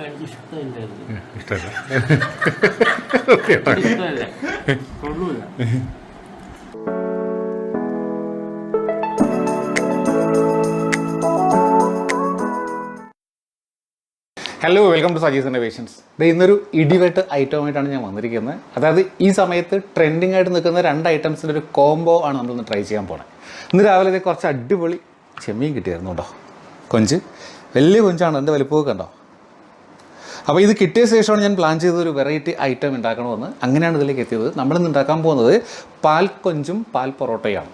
എനിക്ക് ഇഷ്ടമില്ല hello welcome to Saji's innovations ഇത് ഇന്നൊരു ഇടിവെട്ട് ഐറ്റമായിട്ടാണ് ഞാൻ വന്നിരിക്കുന്നത്. അതായത് ഈ സമയത്ത് ട്രെൻഡിങ് ആയിട്ട് നിൽക്കുന്ന രണ്ട് ഐറ്റംസിന്റെ ഒരു കോംബോ ആണ് നമ്മളിന്ന് ട്രൈ ചെയ്യാൻ പോണത് ഇന്ന് രാവിലെ കുറച്ച് അടിപൊളി ചെമ്മീൻ കിട്ടിയായിരുന്നു കേട്ടോ. കൊഞ്ച്. വലിയ കൊഞ്ചാണ് എന്റെ വലിപ്പമൊക്കെ കണ്ടോ? അപ്പോൾ ഇത് കിട്ടിയ ശേഷമാണ് ഞാൻ പ്ലാൻ ചെയ്ത ഒരു വെറൈറ്റി ഐറ്റം ഉണ്ടാക്കണമെന്ന്. അങ്ങനെയാണ് ഇതിലേക്ക് എത്തിയത്. നമ്മളിന്ന് ഉണ്ടാക്കാൻ പോകുന്നത് പാൽ കൊഞ്ചും പാൽ പൊറോട്ടയാണ്.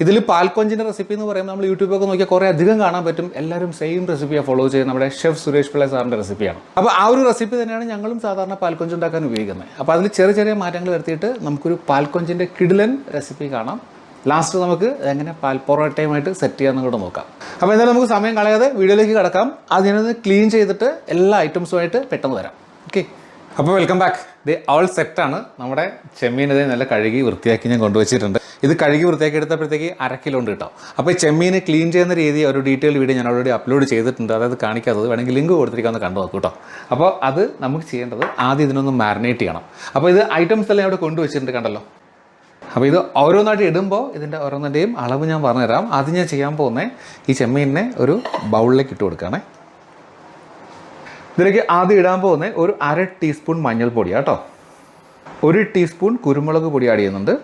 ഇതിൽ പാൽക്കൊഞ്ചിന്റെ റെസിപ്പി എന്ന് പറയുമ്പോൾ നമ്മൾ യൂട്യൂബൊക്കെ നോക്കിയാൽ കുറേ അധികം കാണാൻ പറ്റും. എല്ലാവരും സെയിം റെസിപ്പിയാണ് ഫോളോ ചെയ്യുന്നത്. നമ്മുടെ ഷെഫ് സുരേഷ് പിള്ള സാറിന്റെ റെസിപ്പിയാണ് അപ്പോൾ ആ ഒരു റെസിപ്പി തന്നെയാണ് ഞങ്ങളും സാധാരണ പാൽക്കൊഞ്ച് ഉണ്ടാക്കാൻ ഉപയോഗിക്കുന്നത്. അപ്പോൾ അതിൽ ചെറിയ ചെറിയ മാറ്റങ്ങൾ വരുത്തിയിട്ട് നമുക്കൊരു പാൽക്കൊഞ്ചിന്റെ കിടിലൻ റെസിപ്പി കാണാം. ലാസ്റ്റ് നമുക്ക് എങ്ങനെ പാൽപ്പൊറോട്ടയുമായിട്ട് സെറ്റ് ചെയ്യാമെന്ന് കൂടെ നോക്കാം. അപ്പോൾ എന്തായാലും നമുക്ക് സമയം കളയാതെ വീഡിയോയിലേക്ക് കിടക്കാം. അതിനൊന്ന് ക്ലീൻ ചെയ്തിട്ട് എല്ലാ ഐറ്റംസുമായിട്ട് പെട്ടെന്ന് വരാം. ഓക്കെ അപ്പോൾ വെൽക്കം ബാക്ക് ഇത് ഓൾ സെറ്റാണ് നമ്മുടെ ചെമ്മീനത് നല്ല കഴുകി വൃത്തിയാക്കി ഞാൻ കൊണ്ടുവച്ചിട്ടുണ്ട്. ഇത് കഴുകി വൃത്തിയാക്കി എടുത്തപ്പോഴത്തേക്ക് അര കിലോ ഉണ്ട് കേട്ടോ. അപ്പോൾ ഈ ചെമ്മീൻ ക്ലീൻ ചെയ്യുന്ന രീതി ഒരു ഡീറ്റെയിൽ വീഡിയോ ഞാൻ ഓൾറെഡി അപ്ലോഡ് ചെയ്തിട്ടുണ്ട്. അതായത് കാണിക്കാത്തത്. വേണമെങ്കിൽ ലിങ്ക് കൊടുത്തിരിക്കാമെന്ന് കണ്ടു നോക്കൂ കേട്ടോ. അപ്പോൾ അത് നമുക്ക് ചെയ്യേണ്ടത് ആദ്യം ഇതിനൊന്ന് മാരിനേറ്റ് ചെയ്യണം. അപ്പോൾ ഇത് ഐറ്റംസ് എല്ലാം അവിടെ കൊണ്ടുവച്ചിട്ടുണ്ട് കണ്ടല്ലോ. അപ്പോൾ ഇത് ഓരോന്നായിട്ട് ഇടുമ്പോൾ ഇതിന്റെ ഓരോന്നിന്റെയും അളവ് ഞാൻ പറഞ്ഞുതരാം. ആദ്യം ഞാൻ ചെയ്യാൻ പോകുന്നത് ഈ ചെമ്മീനിനെ ഒരു ബൗളിലേക്ക് ഇട്ട് കൊടുക്കുകയാണേ. ഇതിലേക്ക് ആദ്യം ഇടാൻ പോകുന്നത് ഒരു അര ടീസ്പൂൺ മഞ്ഞൾപ്പൊടി കേട്ടോ ഒരു ടീസ്പൂൺ കുരുമുളക് പൊടി ആഡ് ചെയ്യുന്നുണ്ട്.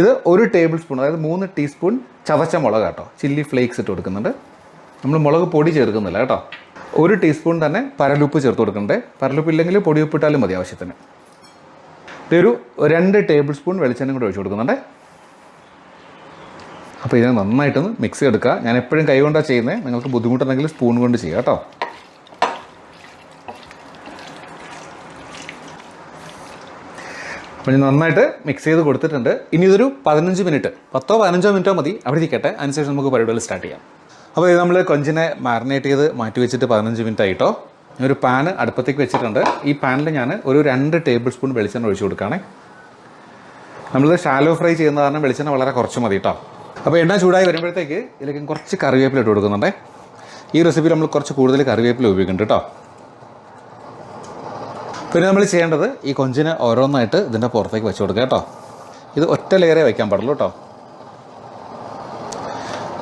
ഇത് ഒരു ടേബിൾ സ്പൂൺ അതായത് മൂന്ന് ടീസ്പൂൺ ചതച്ച മുളക് കേട്ടോ ചില്ലി ഫ്ലേക്സ് ഇട്ട് കൊടുക്കുന്നുണ്ട്. നമ്മൾ മുളക് പൊടി ചേർക്കുന്നില്ല കേട്ടോ. ഒരു ടീസ്പൂൺ തന്നെ പരലുപ്പ് ചേർത്ത് കൊടുക്കണ്ടേ പരലുപ്പ് ഇല്ലെങ്കിൽ പൊടി ഉപ്പിട്ടാലും മതി ആവശ്യത്തിന്. ഇതൊരു രണ്ട് ടേബിൾ സ്പൂൺ വെളിച്ചെണ്ണ കൂടെ ഒഴിച്ചു കൊടുക്കുന്നുണ്ട്. അപ്പോൾ ഇതിനെ നന്നായിട്ടൊന്ന് മിക്സ് എടുക്കുക ഞാൻ എപ്പോഴും കൈ കൊണ്ടാണ് ചെയ്യുന്നത് നിങ്ങൾക്ക് ബുദ്ധിമുട്ടുണ്ടെങ്കിൽ സ്പൂൺ കൊണ്ട് ചെയ്യുക കേട്ടോ. അപ്പോൾ ഞാൻ നന്നായിട്ട് മിക്സ് ചെയ്ത് കൊടുത്തിട്ടുണ്ട്. ഇനി ഇതൊരു പതിനഞ്ച് മിനിറ്റ് പത്തോ പതിനഞ്ചോ മിനിറ്റോ മതി. അവിടെ ഇരിക്കട്ടെ. അതിനുശേഷം നമുക്ക് പരിപാടികൾ സ്റ്റാർട്ട് ചെയ്യാം. അപ്പോൾ ഇത് നമ്മൾ കൊഞ്ചിനെ മാറിനേറ്റ് ചെയ്ത് മാറ്റി വെച്ചിട്ട് പതിനഞ്ച് മിനിറ്റ് ആയിട്ടോ ഒരു പാൻ അടുപ്പത്തേക്ക് വെച്ചിട്ടുണ്ട്. ഈ പാനിൽ ഞാൻ ഒരു രണ്ട് ടേബിൾ സ്പൂൺ വെളിച്ചെണ്ണ ഒഴിച്ചു കൊടുക്കുകയാണേ. നമ്മളിത് ഷാലോ ഫ്രൈ ചെയ്യുന്ന കാരണം വെളിച്ചെണ്ണ വളരെ കുറച്ച് മതി കേട്ടോ അപ്പോൾ എണ്ണ ചൂടായി വരുമ്പോഴത്തേക്ക് ഇതിലേക്ക് കുറച്ച് കറിവേപ്പില ഇട്ട് കൊടുക്കുന്നുണ്ടേ. ഈ റെസിപ്പി നമ്മൾ കുറച്ച് കൂടുതൽ കറിവേപ്പില ഉപയോഗിക്കുന്നുണ്ട് കേട്ടോ പിന്നെ നമ്മൾ ചെയ്യേണ്ടത് ഈ കൊഞ്ചിന് ഓരോന്നായിട്ട് ഇതിന്റെ പുറത്തേക്ക് വെച്ച് കൊടുക്കുക കേട്ടോ ഇത് ഒറ്റ ലെയറേ വയ്ക്കാൻ പാടുള്ളൂ കേട്ടോ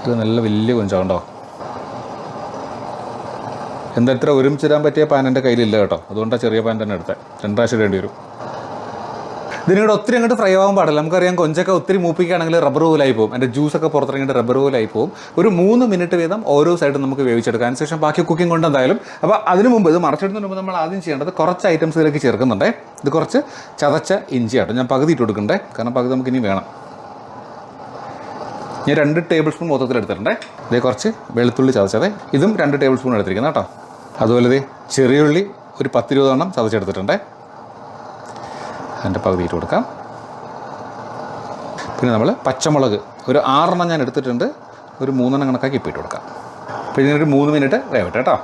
ഇത് നല്ല വലിയ കൊഞ്ചാണ്ടോ എന്താ ഇത്ര ഒരുമിച്ചിടാൻ പറ്റിയ പാൻ എന്റെ കയ്യിലില്ല കേട്ടോ. അതുകൊണ്ടാണ് ചെറിയ പാൻ തന്നെ എടുത്തത് രണ്ടാഴ്ച ഇടേണ്ടി വരും. ഇതിനോട് ഒത്തിരി അങ്ങോട്ട് ഫ്രൈ ആവാൻ പാടില്ല. നമുക്കറിയാം കൊഞ്ചൊക്കെ ഒത്തിരി മൂപ്പിക്കുകയാണെങ്കിൽ റബ്ബർ പോലായി പോകും. എന്റെ ജ്യൂസൊക്കെ പുറത്തിറങ്ങിയിട്ട് റബ്ബർ പോലായി പോകും. ഒരു മൂന്ന് മിനിറ്റ് വീതം ഓരോ സൈഡും നമുക്ക് വേവിച്ചെടുക്കാം. അതിനുശേഷം ബാക്കി കുക്കിംഗ് കൊണ്ട് എന്തായാലും. അപ്പോൾ അതിന് മുമ്പ് ഇത് മറച്ചിടുന്നതിന് മുമ്പ് നമ്മൾ ആദ്യം ചെയ്യേണ്ടത് കുറച്ച് ഐറ്റംസ് ഇതിലേക്ക് ചേർക്കുന്നുണ്ടേ. ഇത് കുറച്ച് ചതച്ച ഇഞ്ചി ആട്ടോ ഞാൻ പകുതി ഇട്ട് കൊടുക്കണ്ടേ. കാരണം പകുതി നമുക്കിനി വേണം. ഞാൻ രണ്ട് ടേബിൾ സ്പൂൺ മൊത്തത്തിൽ എടുത്തിട്ടുണ്ടേ. ഇതേ കുറച്ച് വെളുത്തുള്ളി ചതച്ചതേ. ഇതും രണ്ട് ടേബിൾ സ്പൂൺ എടുത്തിരിക്കുന്നത് കേട്ടോ. അതുപോലെ ഇതേ ചെറിയുള്ളി ഒരു പത്തിരുപതെണ്ണം ചതച്ചെടുത്തിട്ടുണ്ടേ. അതിന്റെ പകുതി ഇട്ട് കൊടുക്കാം. പിന്നെ നമ്മൾ പച്ചമുളക് ഒരു ആറെണ്ണം ഞാൻ എടുത്തിട്ടുണ്ട്. ഒരു മൂന്നെണ്ണം കണക്കാക്കി ഇപ്പം ഇട്ട് കൊടുക്കാം. പിന്നെ ഒരു മൂന്ന് മിനിറ്റ് വേവട്ടെ കേട്ടോ.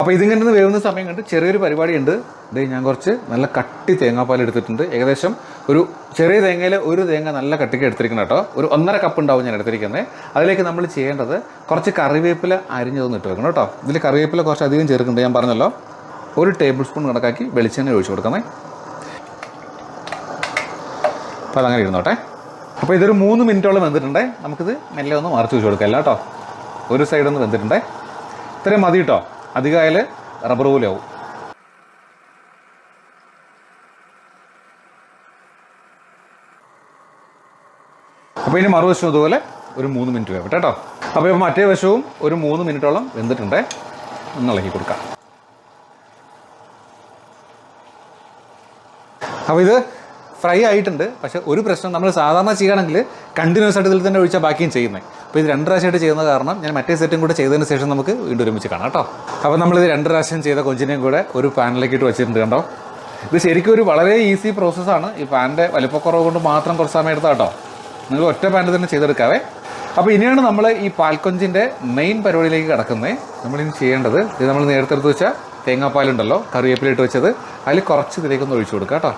അപ്പോൾ ഇതിങ്ങനെ നിന്ന് വേവുന്ന സമയം കണ്ട് ചെറിയൊരു പരിപാടിയുണ്ട്. ഇത് ഞാൻ കുറച്ച് നല്ല കട്ടി തേങ്ങാപ്പാൽ എടുത്തിട്ടുണ്ട്. ഏകദേശം ഒരു ചെറിയ തേങ്ങയിൽ ഒരു തേങ്ങ നല്ല കട്ടിക്ക് എടുത്തിരിക്കണം കേട്ടോ. ഒരു ഒന്നര കപ്പ് ഉണ്ടാവും ഞാൻ എടുത്തിരിക്കുന്നത്. അതിലേക്ക് നമ്മൾ ചെയ്യേണ്ടത് കുറച്ച് കറിവേപ്പില അരിഞ്ഞതൊന്ന് ഇട്ട് വെക്കണം കേട്ടോ. ഇതിൽ കറിവേപ്പില കുറച്ച് അധികം ചേർക്കുന്നുണ്ട് ഞാൻ പറഞ്ഞല്ലോ. ഒരു ടേബിൾ സ്പൂൺ കണക്കാക്കി വെളിച്ചെണ്ണ ഒഴിച്ച് കൊടുക്കണേ. അപ്പോൾ അതങ്ങനെ ഇരുന്നോട്ടെ. അപ്പോൾ ഇതൊരു മൂന്ന് മിനിറ്റോളം വെന്തിട്ടുണ്ടേ. നമുക്കിത് മെല്ലെ ഒന്ന് മറിച്ച് വെച്ച് കൊടുക്കാം. കേട്ടോ. ഒരു സൈഡൊന്ന് വെന്തിട്ടുണ്ടേ. ഇത്രയും മതി കേട്ടോ. അധികമായാൽ റബ്ബർ പോലെ ആവും. അപ്പോൾ ഇനി മറുവശം ഇതുപോലെ ഒരു മൂന്ന് മിനിറ്റ് വേവട്ടെ കേട്ടോ. അപ്പോൾ ഇപ്പോൾ മറ്റേ വശവും ഒരു മൂന്ന് മിനിറ്റോളം വെന്തിട്ടുണ്ട്. ഒന്ന് ഇളക്കി കൊടുക്കാം. അപ്പോൾ ഇത് ഫ്രൈ ആയിട്ടുണ്ട്. പക്ഷേ ഒരു പ്രശ്നം നമ്മൾ സാധാരണ ചെയ്യുകയാണെങ്കിൽ കണ്ടിന്യൂസ് ആയിട്ട് ഇതിൽ തന്നെ ഒഴിച്ചാൽ ബാക്കിയും ചെയ്യുന്നത് അപ്പോൾ ഇത് രണ്ട് പ്രാവശ്യമായിട്ട് ചെയ്യുന്ന കാരണം ഞാൻ മറ്റേ സെറ്റും കൂടെ ചെയ്തതിന് ശേഷം നമുക്ക് വീണ്ടും ഒരുമിച്ച് കാണാം കേട്ടോ. അപ്പോൾ നമ്മൾ ഇത് രണ്ട് പ്രാവശ്യം ചെയ്ത കൊഞ്ചിനെയും കൂടെ ഒരു പാനിലേക്ക് ഇട്ട് വെച്ചിട്ടുണ്ട് കണ്ടോ? ഇത് ശരിക്കും ഒരു വളരെ ഈസി പ്രോസസ്സാണ് ഈ പാനിന്റെ വലിപ്പക്കുറവ് കൊണ്ട് മാത്രം കുറച്ച് സമയം എടുത്താൽ കേട്ടോ. നിങ്ങൾ ഒറ്റ പാനിൽ തന്നെ ചെയ്തെടുക്കാവേ. അപ്പോൾ ഇനിയാണ് നമ്മൾ ഈ പാൽക്കൊഞ്ചിന്റെ മെയിൻ പരിപാടിയിലേക്ക് കിടക്കുന്നത് നമ്മളിനി ചെയ്യേണ്ടത് ഇത് നമ്മൾ നേരത്തെ എടുത്ത് വെച്ചാൽ തേങ്ങാപ്പാലുണ്ടല്ലോ കറിവേപ്പിലിട്ട് വെച്ചത്. അതിൽ കുറച്ച് ഇതിലേക്കൊന്ന് ഒഴിച്ചു കൊടുക്കാം കേട്ടോ.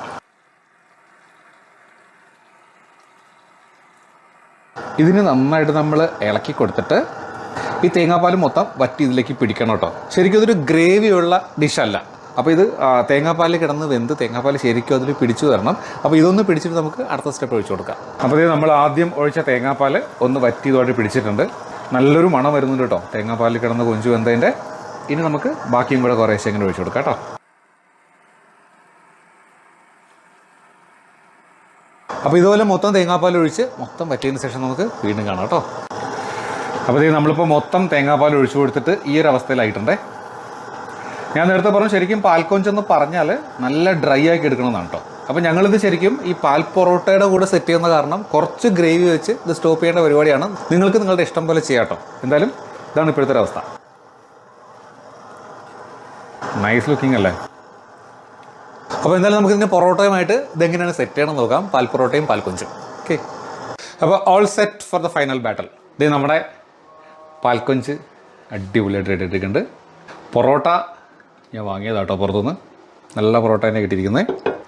ഇതിന് നന്നായിട്ട് നമ്മൾ ഇളക്കി കൊടുത്തിട്ട് ഈ തേങ്ങാപ്പാൽ മൊത്തം വറ്റി ഇതിലേക്ക് പിടിക്കണം കേട്ടോ. ശരിക്കും ഇതൊരു ഗ്രേവിയുള്ള ഡിഷല്ല അപ്പോൾ ഇത് തേങ്ങാപ്പാൽ കിടന്ന് വെന്ത് തേങ്ങാപ്പാൽ ശരിക്കും അതിൽ പിടിച്ചു തരണം അപ്പോൾ ഇതൊന്ന് പിടിച്ചിട്ട് നമുക്ക് അടുത്ത സ്റ്റെപ്പ് ഒഴിച്ചു കൊടുക്കാം. അപ്പോൾ ഇത് നമ്മൾ ആദ്യം ഒഴിച്ച തേങ്ങാപ്പാൽ ഒന്ന് വറ്റിയതോടെ പിടിച്ചിട്ടുണ്ട്. നല്ലൊരു മണം വരുന്നുണ്ട് കേട്ടോ. തേങ്ങാപ്പാൽ കിടന്ന് കൊഞ്ചു വെന്തതിന്റെ ഇനി നമുക്ക് ബാക്കിയും കൂടെ കുറേശ്ശെ ഇങ്ങനെ ഒഴിച്ചു കൊടുക്കാം കേട്ടോ. അപ്പോൾ ഇതുപോലെ മൊത്തം തേങ്ങാപ്പാൽ ഒഴിച്ച് മൊത്തം വറ്റിയതിന് ശേഷം നമുക്ക് വീണ്ടും കാണാം കേട്ടോ. അപ്പോൾ ഇത് നമ്മളിപ്പോൾ മൊത്തം തേങ്ങാപ്പാൽ ഒഴിച്ചു കൊടുത്തിട്ട് ഈ ഒരു അവസ്ഥയിലായിട്ടുണ്ടേ. ഞാൻ നേരത്തെ പറഞ്ഞു ശരിക്കും പാൽക്കൊഞ്ചെന്ന് പറഞ്ഞാൽ നല്ല ഡ്രൈ ആക്കി എടുക്കണമെന്നാണ് കേട്ടോ. അപ്പോൾ ഞങ്ങളിത് ശരിക്കും ഈ പാൽ പൊറോട്ടയുടെ കൂടെ സെറ്റ് ചെയ്യുന്ന കാരണം കുറച്ച് ഗ്രേവി വെച്ച് ഇത് സ്റ്റോപ്പ് ചെയ്യേണ്ട പരിപാടിയാണ്. നിങ്ങൾക്ക് നിങ്ങളുടെ ഇഷ്ടം പോലെ ചെയ്യാം കേട്ടോ. എന്തായാലും ഇതാണ് ഇപ്പോഴത്തെ അവസ്ഥ. നൈസ് ലുക്കിംഗ് അല്ലേ? അപ്പോൾ എന്തായാലും നമുക്ക് ഇതിന്റെ പൊറോട്ടയുമായിട്ട് ഇതെങ്ങനെയാണ് സെറ്റ് ചെയ്യണം എന്ന് നോക്കാം. പാൽ പൊറോട്ടയും പാൽക്കൊഞ്ചും ഓക്കെ അപ്പോൾ all set for the final battle ഇത് നമ്മുടെ പാൽക്കൊഞ്ച് അടിപൊളിയായിട്ട് റെഡി ആയിട്ടുണ്ട് പൊറോട്ട ഞാൻ വാങ്ങിയതാണ് കേട്ടോ പുറത്തുനിന്ന്. നല്ല പൊറോട്ട തന്നെ കിട്ടിയിരിക്കുന്നത്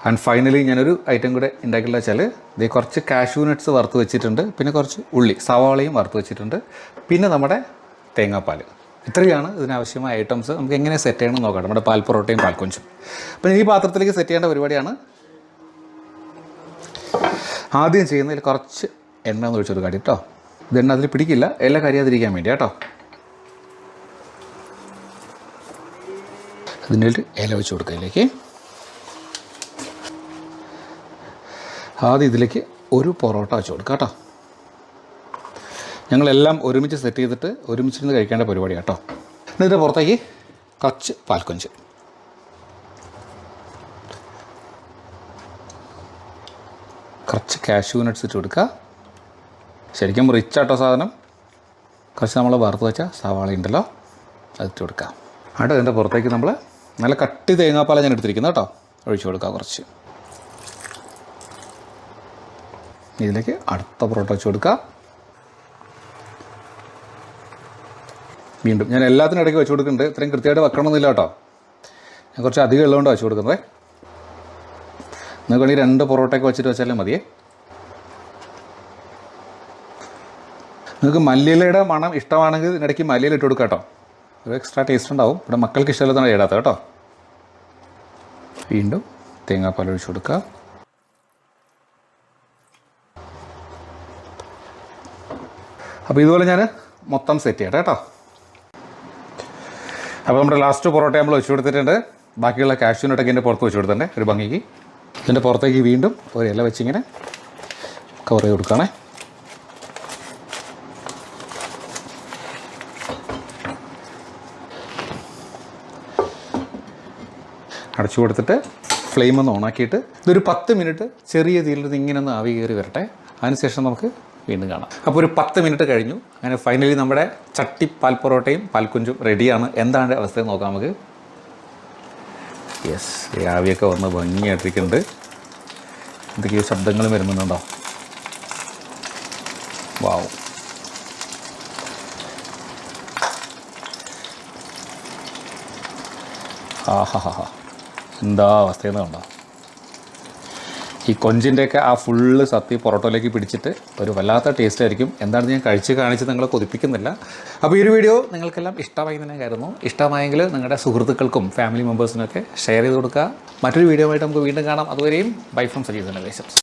ആൻഡ് ഫൈനലി ഞാനൊരു ഐറ്റം കൂടെ ഉണ്ടാക്കിയില്ല വെച്ചാൽ ഇത് കുറച്ച് കാഷ്യൂ നട്ട്സ് വറുത്ത് വെച്ചിട്ടുണ്ട്. പിന്നെ കുറച്ച് ഉള്ളി സവാളയും വറുത്ത് വെച്ചിട്ടുണ്ട്. പിന്നെ നമ്മുടെ തേങ്ങാപ്പാൽ ഇത്രയാണ് ഇതിനാവശ്യമായ ഐറ്റംസ് നമുക്ക് എങ്ങനെ സെറ്റ് ചെയ്യണം നോക്കാം. നമ്മുടെ പാൽ പൊറോട്ടയും പാൽക്കൊഞ്ചും അപ്പം ഈ പാത്രത്തിലേക്ക് സെറ്റ് ചെയ്യേണ്ട പരിപാടിയാണ് ആദ്യം ചെയ്യുന്നതിൽ കുറച്ച് എണ്ണ എന്ന് ഒഴിച്ചൊരു കാര്യം കേട്ടോ. ഇത് എണ്ണ അതിൽ പിടിക്കില്ല. ഇല കരിയാതിരിക്കാൻ വേണ്ടി കേട്ടോ. അതിന്റെ ഇല വെച്ച് കൊടുക്കുക ഇതിലേക്ക്. ആദ്യം ഇതിലേക്ക് ഒരു പൊറോട്ട വെച്ച് കൊടുക്കാം കേട്ടോ. ഞങ്ങളെല്ലാം ഒരുമിച്ച് സെറ്റ് ചെയ്തിട്ട് ഒരുമിച്ച് ഒരുമിച്ചിരുന്ന് കഴിക്കേണ്ട പരിപാടി കേട്ടോ എന്നിട്ട് പുറത്തേക്ക് കുറച്ച് പാൽക്കൊഞ്ച്. കുറച്ച് കാഷ്യൂ നട്ട്സ് ഇട്ട് കൊടുക്കുക. ശരിക്കും റിച്ച് ആട്ടോ സാധനം. കുറച്ച് നമ്മൾ വറുത്ത് വെച്ച സവാള ഉണ്ടല്ലോ അത് ഇട്ട് കൊടുക്കുക. ആട്ടോ അതിന്റെ പുറത്തേക്ക് നമ്മൾ നല്ല കട്ടി തേങ്ങാപ്പാല ഞാൻ എടുത്തിരിക്കുന്നത് കേട്ടോ. ഒഴിച്ചു കൊടുക്കുക കുറച്ച്. ഇതിലേക്ക് അടുത്ത പൊറോട്ട വെച്ച് കൊടുക്കുക. വീണ്ടും. ഞാൻ എല്ലാത്തിനും ഇടയ്ക്ക് വെച്ച് കൊടുക്കുന്നുണ്ട്. ഇത്രയും കൃത്യമായിട്ട് വെക്കണമെന്നില്ല കേട്ടോ. ഞാൻ കുറച്ച് അധികം ഉള്ളതുകൊണ്ട് വെച്ച് കൊടുക്കുന്നത്. നിങ്ങൾക്ക് വേണമെങ്കിൽ രണ്ട് പൊറോട്ടയൊക്കെ വെച്ചിട്ട് വെച്ചാലും മതിയേ. നിങ്ങൾക്ക് മല്ലിയിലയുടെ മണം ഇഷ്ടമാണെങ്കിൽ ഇതിനിടയ്ക്ക് മല്ലിയില ഇട്ട് കൊടുക്കാം കേട്ടോ. ഒരു എക്സ്ട്രാ ടേസ്റ്റ് ഉണ്ടാവും. ഇവിടെ മക്കൾക്ക് ഇഷ്ടമില്ലാത്തതാണ് ഇടാത്ത കേട്ടോ. വീണ്ടും തേങ്ങാപ്പാൽ ഒഴിച്ച് കൊടുക്കുക. അപ്പോൾ ഇതുപോലെ ഞാൻ മൊത്തം സെറ്റ് ചെയ്യട്ടെ കേട്ടോ. അപ്പോൾ നമ്മുടെ ലാസ്റ്റ് പൊറോട്ട നമ്മൾ വെച്ച് കൊടുത്തിട്ടുണ്ട്. ബാക്കിയുള്ള കാഷ്യൂനോട്ടൊക്കെ ഇതിന്റെ പുറത്ത് വെച്ച് കൊടുത്തിട്ടുണ്ട്. ഒരു ഭംഗിക്ക്. ഇതിന്റെ പുറത്തേക്ക് വീണ്ടും ഒരു ഇല വെച്ചിങ്ങനെ കവർ ചെയ്ത് കൊടുക്കുകയാണേ. അടച്ചു കൊടുത്തിട്ട് ഫ്ലെയിം ഒന്ന് ഓണാക്കിയിട്ട് ഇതൊരു പത്ത് മിനിറ്റ് ചെറിയ തീയിലിരുന്ന് ഇങ്ങനെ ഒന്ന് ആവി കയറി വരട്ടെ അതിനുശേഷം നമുക്ക് വീണ്ടും കാണാം. അപ്പോൾ ഒരു പത്ത് മിനിറ്റ് കഴിഞ്ഞു. അങ്ങനെ ഫൈനലി നമ്മുടെ ചട്ടി പാൽ പൊറോട്ടയും പാൽക്കുഞ്ചും റെഡിയാണ് എന്താണ് അവസ്ഥ നോക്കാം നമുക്ക്. യെസ് ആവിയൊക്കെ വന്ന് ഭംഗിയായിട്ടിരിക്കുന്നുണ്ട്. എന്തൊക്കെയോ ശബ്ദങ്ങളും വരുന്നുണ്ടോ? വാവ് ആഹാ എന്താ അവസ്ഥയെന്ന് കണ്ടോ? ഈ കൊഞ്ചിന്റെയൊക്കെ ആ ഫുള്ള് സത്തി പൊറോട്ടയിലേക്ക് പിടിച്ചിട്ട് ഒരു വല്ലാത്ത ടേസ്റ്റ് ആയിരിക്കും. എന്താണ് ഞാൻ കഴിച്ച് കാണിച്ച് നിങ്ങളെ കൊതിപ്പിക്കുന്നില്ല. അപ്പോൾ ഈ ഒരു വീഡിയോ നിങ്ങൾക്കെല്ലാം ഇഷ്ടമായി തന്നെ കരുതുന്നു ഇഷ്ടമായെങ്കിൽ നിങ്ങളുടെ സുഹൃത്തുക്കൾക്കും ഫാമിലി മെമ്പേഴ്സിനൊക്കെ ഷെയർ ചെയ്ത് കൊടുക്കുക. മറ്റൊരു വീഡിയോ ആയിട്ട് നമുക്ക് വീണ്ടും കാണാം. അതുവരെയും ബൈ ഫ്രം സജീവ് ഇന്നോവേഷൻസ്